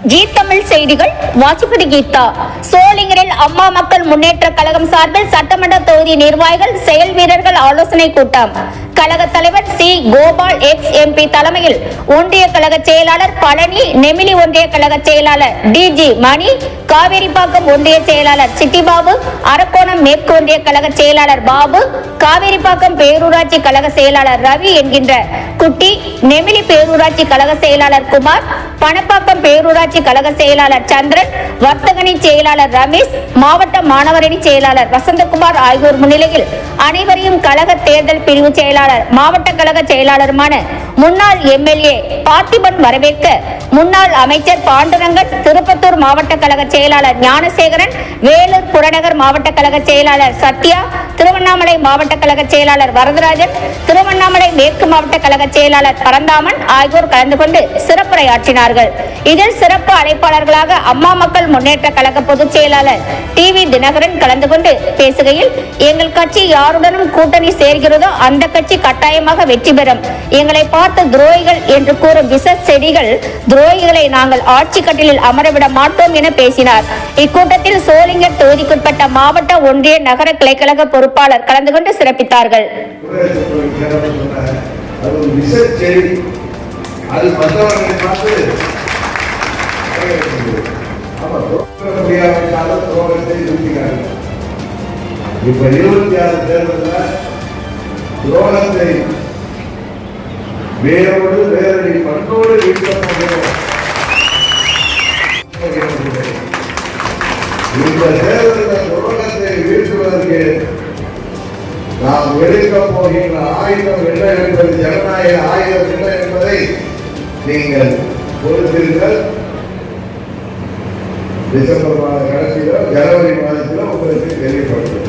G Tamil செய்திகள் வாசிப்பது கீதா. சோளிங்கரில் அம்மா மக்கள் முன்னேற்ற கழகம் சார்பில் சட்டமன்ற தொகுதி நிர்வாகிகள் செயல் வீரர்கள் ஆலோசனை கூட்டம். கழக தலைவர் சி. கோபால் எக்ஸ் எம்பி தலைமையில் ஒன்றிய கழக செயலாளர் பழனி நெமிலி ஒன்றிய கழக செயலாளர் டிஜி மணி காவேரிப்பாக்கம் ஒன்றிய செயலாளர் சிட்டிபாபு அரக்கோணம் மேற்கு ஒன்றிய கழக செயலாளர் பாபு காவேரிப்பாக்கம் பேரூராட்சி கழக செயலாளர் ரவி என்கின்ற குட்டி நெமிலி பேரூராட்சி கழக செயலாளர் குமார் பணப்பாக்கம் பேரூராட்சி கழக செயலாளர் சந்திரன் வர்த்தகணி செயலாளர் ரமேஷ் மாவட்ட மாணவரணி செயலாளர் வசந்தகுமார் ஆகியோர் முன்னிலையில் அனைவரையும் கழக தேர்தல் பிரிவு செயலாளர் மாவட்ட கழக செயலாளருமான முன்னாள் எம்எல்ஏ பார்த்திபன் வரவேற்க முன்னாள் அமைச்சர் பாண்டுரங்கன் திருப்பத்தூர் மாவட்ட கழக செயலாளர் ஞானசேகரன் வேலூர் புறநகர் மாவட்ட கழக செயலாளர் சத்யா திருவண்ணாமலை மாவட்ட கழக செயலாளர் வரதராஜன் திருவண்ணாமலை மேற்கு மாவட்ட கழக செயலாளர் பரந்தாமன் ஆகியோர் கலந்து கொண்டு சிறப்புரையாற்றினார்கள். இதில் சிறப்பு அழைப்பாளர்களாக அம்மா மக்கள் முன்னேற்ற கழக பொதுச் செயலாளர் டி வி தினகரன் கலந்து கொண்டு பேசுகையில் எங்கள் கட்சி யாருடனும் கூட்டணி சேர்கிறதோ அந்த கட்சி கட்டாயமாக வெற்றி பெறும். எங்களை பார்த்து துரோகிகள் என்று கூறும் விச செடிகள் துரோகிகளை நாங்கள் ஆட்சி கட்டிலில் அமரவிட மாட்டோம் என பேசினார். இக்கூட்டத்தில் சோளிங்கர் தொகுதிக்குட்பட்ட மாவட்ட ஒன்றிய நகர கிளைக்கழக பொறுப்பாளர் கலந்து கொண்டு சிறப்பித்தார்கள். அது மற்றவர்களை பார்த்து முடியாவிட்டாலும் துரோகத்தை நிறுத்திக்கிறாங்க. இப்ப இருபத்தி ஆறு தேர்தலில் துரோகத்தை வேரோடு வேரடி பண்போடு வீழ்த்த போகிறோம் இந்த தேர்தலில் துரோகத்தை வீழ்த்துவதற்கு நாம் எடுக்க போகின்ற ஆயுதம் என்ன என்பது ஜனநாயக ஆயுதம் என்ன என்பதை நீங்கள் பொறுத்தீர்கள் டிசம்பர் மாத கடைசியிலோ ஜனவரி மாதத்திலோ உங்களுக்கு தெரியப்படுத்தும்.